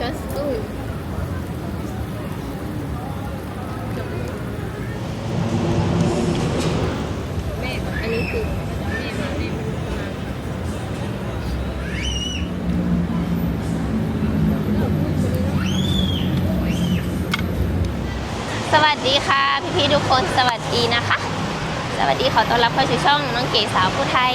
กัสตู้แม่อันนี้คือแม่มาแม่มาสวัสดีค่ะ พี่ๆทุกคนสวัสดีนะคะ สวัสดีขอต้อนรับเข้าสู่ช่องน้องเก๋สาวผู้ไทย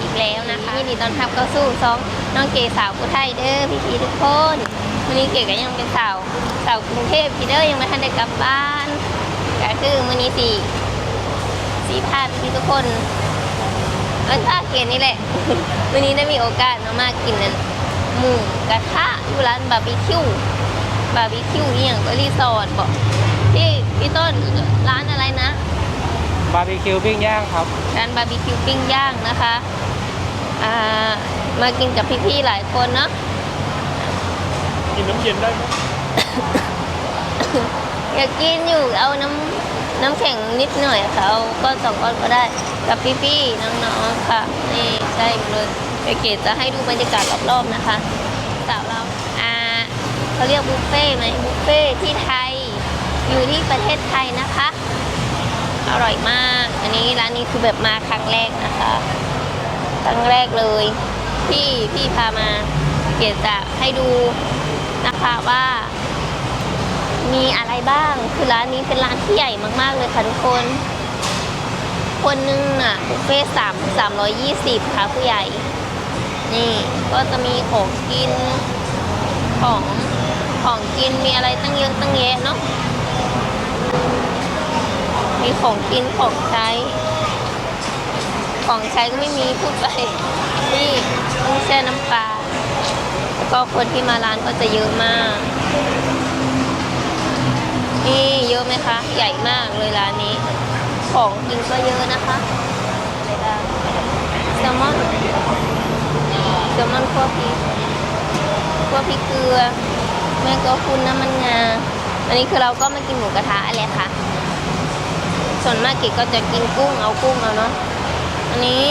อีกแล้วนะคะยินดีต้อนรับเข้าสู่ช่องน้องเก๋สาวผู้ไทยเด้อพี่ๆทุกคน วันนี้เก๋ก็ยังเป็นสาวสาวกรุงเทพพี่เด้อยังไม่ทันได้กลับบ้านก็คือวันนี้สี่สี่พาพี่ๆทุกคนเอิ้นท่าเก๋นี่แหละวันนี้ได้มีโอกาสมามากินนั่นหมูกระทะอยู่ร้านบาร์บีคิวบาร์บีคิวนี่อย่างก็รีสอร์ทบอกพี่พี่ต้นร้านอะไรนะบาร์บีคิวปิ้งย่างครับร้านบาร์บีคิวปิ้งย่างนะคะ อ่า มากินกับพี่ๆหลายคนเนาะ กินน้ำเย็นได้ไหมอยากกินอยู่เอาน้ำน้ำแข็งนิดหน่อยค่ะเอาก้อนสองก้อนก็ได้ กับพี่ๆน้องๆค่ะนี่ใช่เลยเดี๋ยวเกดจะให้ดูบรรยากาศรอบๆนะคะสาวเราอ่าเขาเรียกบุฟเฟ่ไหมบุฟเฟ่ที่ไทย อยู่ที่ประเทศไทยนะคะ อร่อยมาก อันนี้ร้านนี้คือแบบมาครั้งแรกนะคะครั้งแรกเลยพี่พี่พามา เกตจะให้ดู นะคะว่ามีอะไรบ้าง คือร้านนี้เป็นร้านที่ใหญ่มากๆเลยค่ะทุกคน คนนึงอะบุฟเฟ่สามสามร้อยยี่สิบค่ะผู้ใหญ่ นี่ก็จะมีของกินของของกินมีอะไรตั้งเยอะตั้งแยะเนาะ มีของกินของใช้ ของใช้ก็ไม่มีพูดไป นี่ต้งแช่น้ำปลา ก็คนที่มาร้านก็จะเยอะมาก นี่เยอะไหมคะ ใหญ่มากเลยร้านนี้ ของกินก็เยอะนะคะอะไรบ้างแซลมอนแซลมอนคั่วพริกคั่วพริกเกลือแม่ก็คุณน้ำมันงา อันนี้คือเราก็มากินหมูกระทะอะไรค่ะ ส่วนมากกิก็จะกินกุ้งเอากุ้งเอาเนาะ อันนี้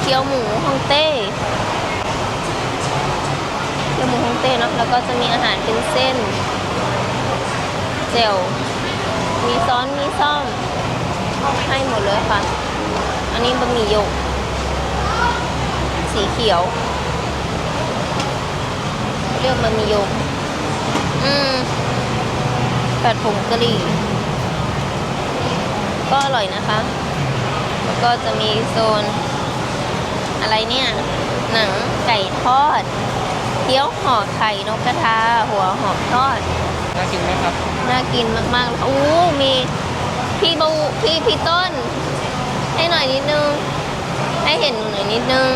เคี่ยวหมูฮ่องเต้ เคี่ยวหมูฮงเต้เนาะแล้วก็จะมีอาหารเป็นเส้นเจลมีซ้อนมีซ่อมให้หมดเลยค่ะ อันนี้บะหมี่ยก สีเขียว เรียกบะหมี่ยก อืมผัดผงกะหรี่ ก็อร่อยนะคะ แล้วก็จะมีโซน อะไรเนี่ย หนังไก่ทอด เกี๊ยวห่อไข่นกกระทาหัวหอมทอด น่ากินไหมครับ น่ากินมากๆเลยค่ะอู้มีพี่บูพี่พี่ต้น ให้หน่อยนิดนึง ให้เห็นหน่อยนิดนึง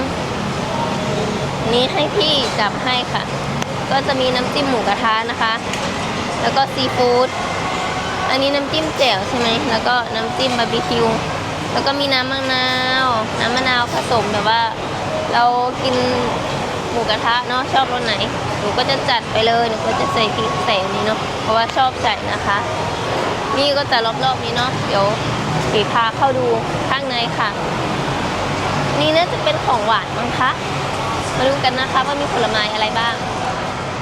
นี้ให้พี่จับให้ค่ะ ก็จะมีน้ำจิ้มหมูกระทะนะคะ แล้วก็ซีฟู้ด อันนี้น้ำจิ้มแจ่วใช่ไหม แล้วก็น้ำจิ้มบาร์บีคิว แล้วก็มีน้ำมะนาว น้ำมะนาวผสมแบบว่า เรากินห มูกระทะเนาะชอบรสไหน หนูก็จะจัดไปเลยหนูก็จะใส่พริกใส่นี้เนาะเพราะว่าชอบใส่นะคะ นี่ก็จะรอบๆนี้เนาะเดี๋ยวปีพาเข้าดูข้างในค่ะ นี่น่าจะเป็นของหวานมั้งคะมาดูกันนะคะว่ามีผลไม้อะไรบ้าง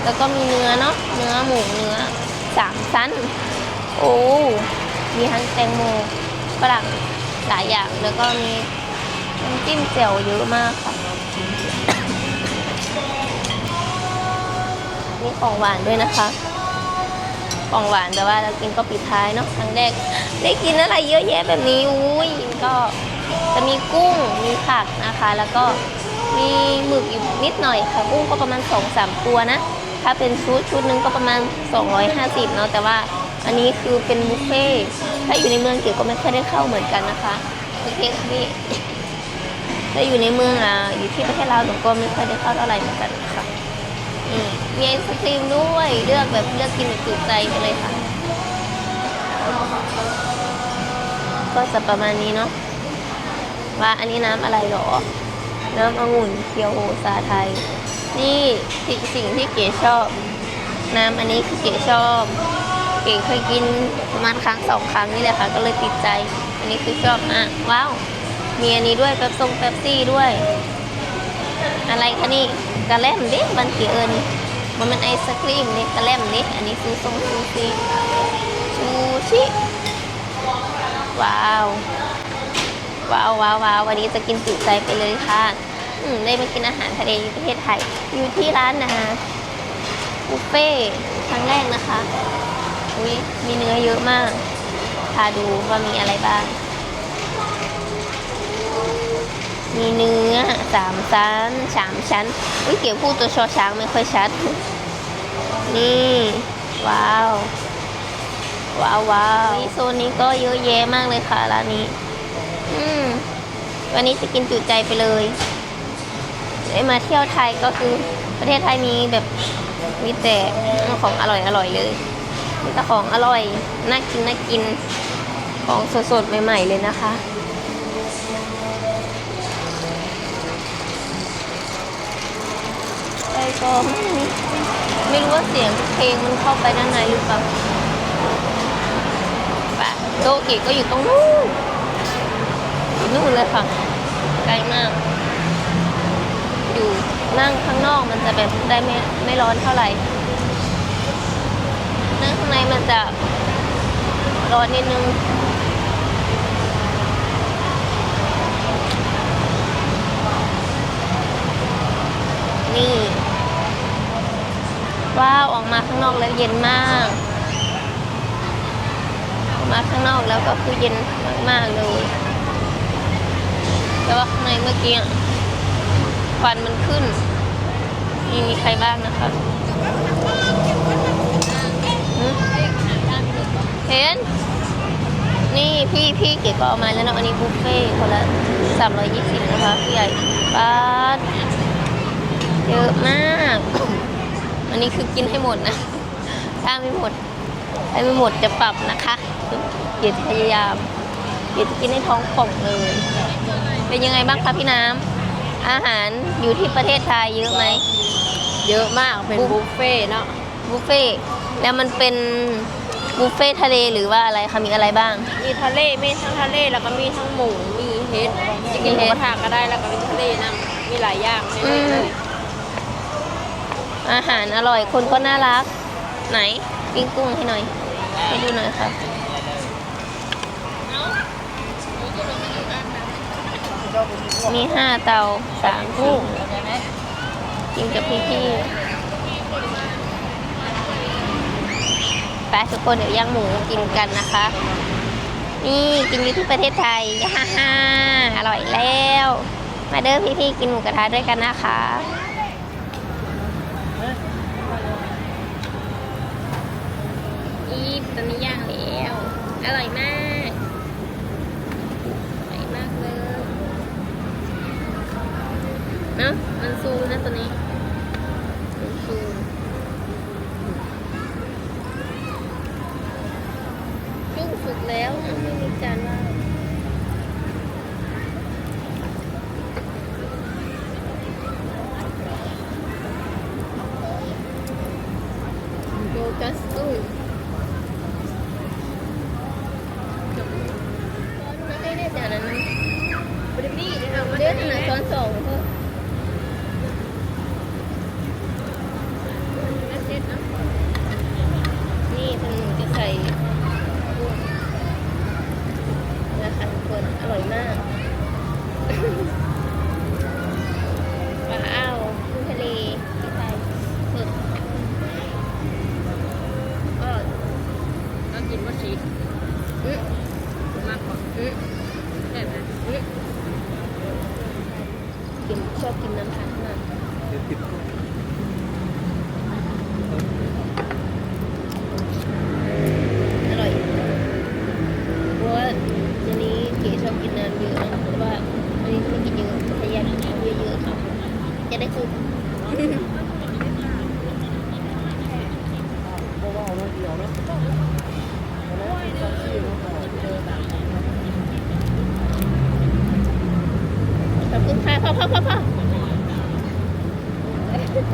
แล้วก็มีเนื้อเนาะเนื้อหมูเนื้อสามชั้น โอ้มีทั้งแตงโมฝรั่งหลายอย่างแล้วก็มีน้ำจิ้มแจ่วเยอะมากค่ะ มีของหวานด้วยนะคะ ของหวานแต่ว่าเรากินก็ปิดท้ายเนาะครั้งแรกได้กินอะไรเยอะแยะแบบนี้อุ้ยก็จะมีกุ้งมีผักนะคะ แล้วก็มีหมึกอยู่นิดหน่อยค่ะกุ้งก็ประมาณ2อสตัวนะ ถ้าเป็นชุดชุดหนึงก็ประมาณ 250เนาะแต่ว่าอันนี้คือเป็นบุฟเฟ่ถ้าอยู่ในเมืองเก๋ก็ไม่ค่อยได้เข้าเหมือนกันนะคะโอเคค่ะพี่ถ้าอยู่ในเมืองอะอยู่ที่ประเทศลาวหนูก็ไม่ค่อยได้เข้าเท่าไหร่เหมือนกันค่ะ อืมมีไอศครีมด้วยเลือกแบบเลือกกินแบบจุใจไปเลยค่ะ ก็จะประมาณนี้เนาะว่าอันนี้น้ำอะไรหรอ น้ำองุ่นเคียวโอซาไทย นี่สิ่งสิ่งที่เก๋ชอบ น้ำอันนี้คือเก๋ชอบ เก๋เคยกินประมาณครั้งสองครั้งนี่แหละค่ะ ก็เลยติดใจ อันนี้คือชอบอะว้าวมีอันนี้ด้วยเป๊ปซงเป๊ปซี่ด้วย อะไรคะนี่ กระแลมเด็กบันกีเอิญมันเป็นไอศครีมนี่กระแลมนี่อันนี้ซูซงซูซีชูชิว้าวว้าวว้าวว้าววันนี้จะกินจุใจไปเลยค่ะอืมได้มากินอาหารทะเลในประเทศไทย อยู่ที่ร้านนะฮะบุฟเฟ่ครั้งแรกนะคะ อุ้ยมีเนื้อเยอะมาก พาดูว่ามีอะไรบ้าง มีเนื้อสามชั้นสามชั้นอุ้ยเกี่ยวพูดตัวชอช้างไม่ค่อยชัด นี่ ว้าว ว้าวว้าวโซนนี้ก็เยอะแยะมากเลยค่ะร้านนี้ อืม วันนี้จะกินจุใจไปเลยได้มาเที่ยวไทยก็คือประเทศไทยมีแบบมีแต่ของอร่อยอร่อยเลยมีแต่ของอร่อยน่ากินน่ากินของสดๆใหม่ ๆ เลยนะคะ ก็ไม่รู้ว่าเสียงเพลงมันเข้าไปด้านในหรือเปล่าปะโตเกะก็อยู่ตรงนู้นอยู่นู่นเลยค่ะไกลมาก อยู่นั่งข้างนอกมันจะแบบได้ไม่ไม่ร้อนเท่าไหร่ นั่งข้างในมันจะร้อนนิดนึงนี่ ว้าวออกมาข้างนอกแล้วเย็นมากออกมาข้างนอกแล้วก็คือเย็นมากๆเลยแต่ว่าข้างในเมื่อกี้ควันมันขึ้นนี่มีใครบ้างนะคะเห็น นี่พี่พี่เก๋ก็เอามาแล้วนะอันนี้บุฟเฟ่ต์คนละสามร้อยยี่สิบนะคะพี่ใหญ่ป้าดเยอะมาก อันนี้คือกินให้หมดนะ ถ้าไม่หมดถ้าไม่หมดจะปรับนะคะเดี๋ยวจะพยายามเดี๋ยวจะกินให้ท้องป่องเลย เป็นยังไงบ้างคะพี่น้ำ อาหารอยู่ที่ประเทศไทยเยอะไหม เยอะมากเป็นบุฟเฟ่ต์เนาะ บุฟเฟ่ต์แล้วมันเป็นบุฟเฟ่ต์ทะเลหรือว่าอะไรคะมีอะไรบ้าง มีทะเลมีทั้งทะเลแล้วก็มีทั้งหมูมีเห็ดจะกินหมูกระทะก็ได้แล้วก็มีทะเลนะมีหลายอย่างในนั้นเลย อาหารอร่อยคนก็น่ารัก ไหนปิ้งกุ้งให้หน่อย ให้ดูหน่อยค่ะมีห้าเตาสามกุ้งกินกับพี่ๆไปทุกคนเดี๋ยวย่างหมูกินกันนะคะ นี่กินอยู่ที่ประเทศไทยฮ่าฮ่าอร่อยแล้ว มาเด้อพี่ๆกินหมูกระทะด้วยกันนะคะ อีฟตอนนี้ย่างแล้ว อร่อยมาก อร่อยมากเลยเนาะมันซูมนะตัวนี้มันซูมยุ่งสุกแล้วอะไม่มีจานว่างโยกัสตู้ ไม่ได้ได้จานนั้นนะ บริบี้นะคะ เดือนหนึ่งช้อนสองเพิ่ม นั่นเด็ดนะ นี่ทางหนูจะใส่กุ้งนะคะทุกคนอร่อยมาก ว้าวกุ้งทะเลที่ไทยสด ก็ก็กินว่าชีส อืม มากกว่า อืม ใช่ไหม อืมกินชอบกินน้ำผัดมาก อร่อยเพราะว่าอันนี้เก๋ชอบกินน้ำเยอะนะแต่ว่าอันนี้ไม่กินเยอะพยายามกินน้ำเยอะๆค่ะ จะได้คุ้มขอบคุณค่ะพ่อพ่อพ่อพ่อ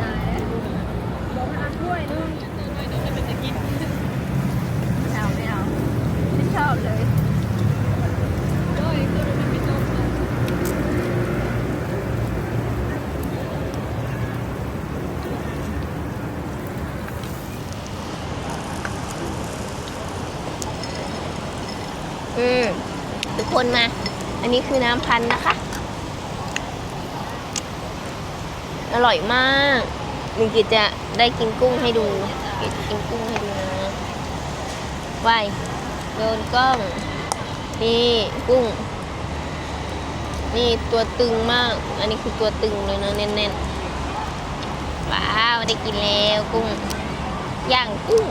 ตายแล้วบอกทานด้วยนึงไม่เอาไม่เอาไม่ชอบเลยด้วยตัวนี้ไม่ชอบเลย อ ทุก คนมา อันนี้คือน้ำพันนะคะ อร่อยมากมิกิจะได้กินกุ้งให้ดูกิจกินกุ้งให้ดูนะวายโดนกล้อง นี่กุ้ง นี่ตัวตึงมาก อันนี้คือตัวตึงเลยนะแน่นๆ ว้าวได้กินแล้วกุ้ง ย่างกุ้ง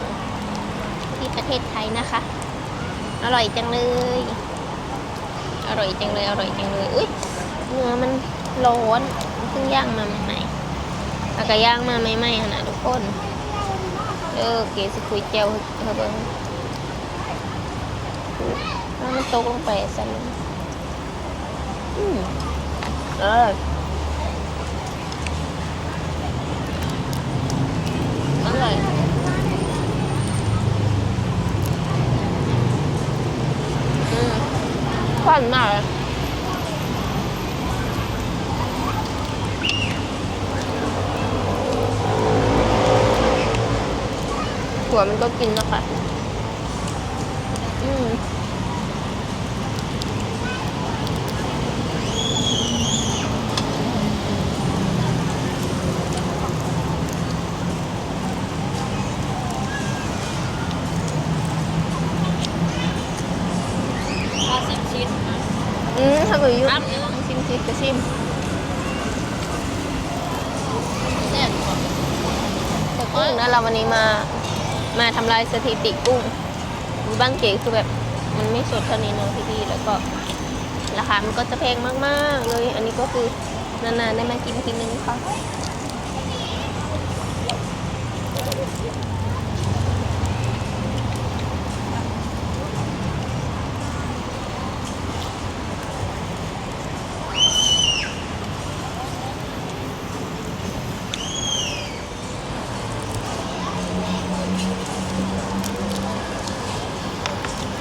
ที่ประเทศไทยนะคะ อร่อยจังเลย อร่อยจังเลยอร่อยจังเลยอุ้ยเนื้อมันร้อนเพิ่งย่างมาใหม่ๆแล้วก็ย่างมาใหม่ๆขนาดทุกคนเออเกสคุยเจียวเฮเบิ้งแล้วมันตกลงไปสั่นอืมเออร่อย อืม ควันมากหัวมันก็กินนะคะ อืม ห้าสิบชิ้นนะ อืมถ้าเกิดอยุ่ ครับ ชิมชิมก็ชิม แซ่บกว่า แต่กุ้งนะเราวันนี้มา มาทำลายสถิติกุ้งดูบ้างเก๋คือแบบมันไม่สดเท่านี้เนาะพี่ๆแล้วก็ราคามันก็จะแพงมากๆเลย อันนี้ก็คือนานๆได้มากินทีนึงค่ะ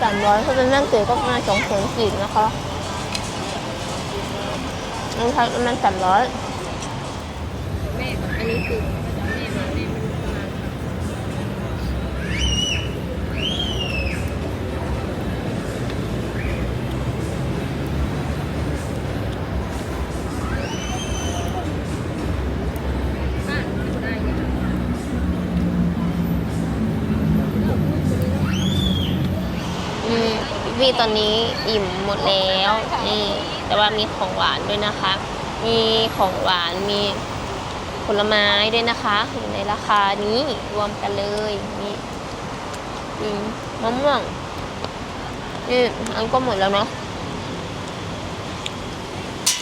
สามร้อยถ้าเป็นแม่งเก๋ก็ประมาณสองแสนสี่นะคะนั่นค่ะประมาณสามร้อยแม่อันนี้คือ มพี่ตอนนี้อิ่มหมดแล้วนี่แต่ว่ามีของหวานด้วยนะคะ มีของหวานมีผลไม้ด้วยนะคะอยู่ในราคานี้รวมกันเลยนี่อืมมะม่วงนี่อันก็หมดแล้วเนาะ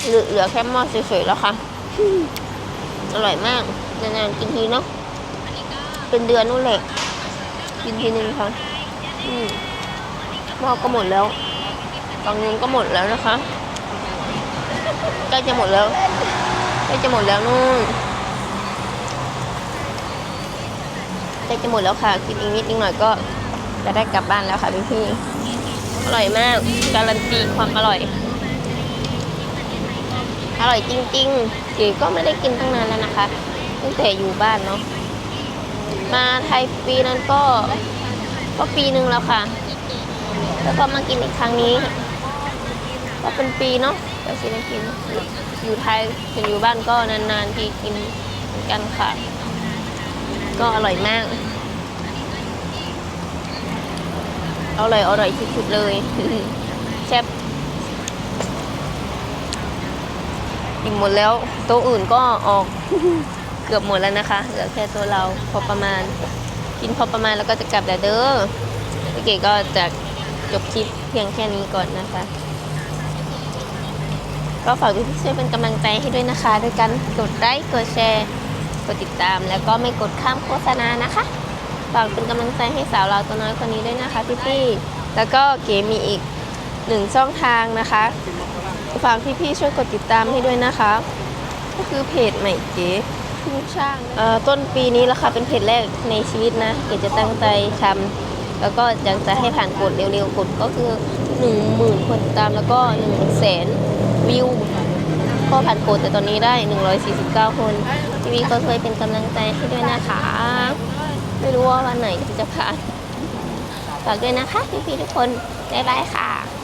เหลือเหลือแค่หม้อเฉยๆแล้วค่ะอร่อยมากนานๆกินทีเนาะเป็นเดือนนู่นแหละกินทีนึงค่ะอืม หม้อก็หมดแล้วตรงนู้นก็หมดแล้วนะคะใกล้จะหมดแล้วใกล้จะหมดแล้วนู่นใกล้จะหมดแล้วค่ะกินอีกนิดนึงหน่อยก็จะได้กลับบ้านแล้วค่ะพี่พี่ๆอร่อยมากการันตีความอร่อย อร่อยจริงๆเก๋ก็ไม่ได้กินตั้งนานแล้วนะคะตั้งแต่อยู่บ้านเนาะมาไทยปีนั้นก็ก็ปีหนึ่งแล้วค่ะ แล้วก็มากินอีกครั้งนี้ ก็เป็นปีเนาะก็สิได้กิน อยู่ไทยถึงอยู่บ้านก็นานๆที่กินเหมือนกันค่ะ ก็อร่อยมากอร่อยอร่อยสุดๆเลยแซ่บอิ่มหมดแล้วโต๊ะอื่นก็ออกเกือบหมดแล้วนะคะเหลือแค่ตัวเราพอประมาณ กินพอประมาณแล้วก็จะกลับแล้วเด้อพี่เก๋ก็จะ จบคลิปเพียงแค่นี้ก่อนนะคะ ก็ฝากทุกท่านช่วยเป็นกำลังใจให้ด้วยนะคะด้วยการกดไลค์กดแชร์กดติดตามแล้วก็ไม่กดข้ามโฆษณานะคะฝากเป็นกำลังใจให้สาวเราวตัวน้อยคนนี้ด้วยนะคะพี่ๆแล้วก็เก๋มีอีกหนึ่งช่องทางนะคะฝากพี่ๆช่วยกดติดตามให้ด้วยนะคะ ก็คือเพจใหม่เก๋ทุ่งช่างเอ่อต้นปีนี้แล้วค่ะเป็นเพจแรกในชีวิตนะ เก๋จะตั้งใจทำ แล้วก็อยากจะให้ผ่านกดเร็วๆกดก็คือ 1 0,000 คนติดตามแล้วก็1 0 0 0 0แสนวิวก็ผ่านกดแต่ตอนนี้ได้ 149 คนทีวีก็ช่วยเป็นกำลังใจให้ด้วยนะคะไม่รู้ว่าวันไหนจะผ่านฝากด้วยนะคะพี่ๆทุกคนบ๊ายบายค่ะ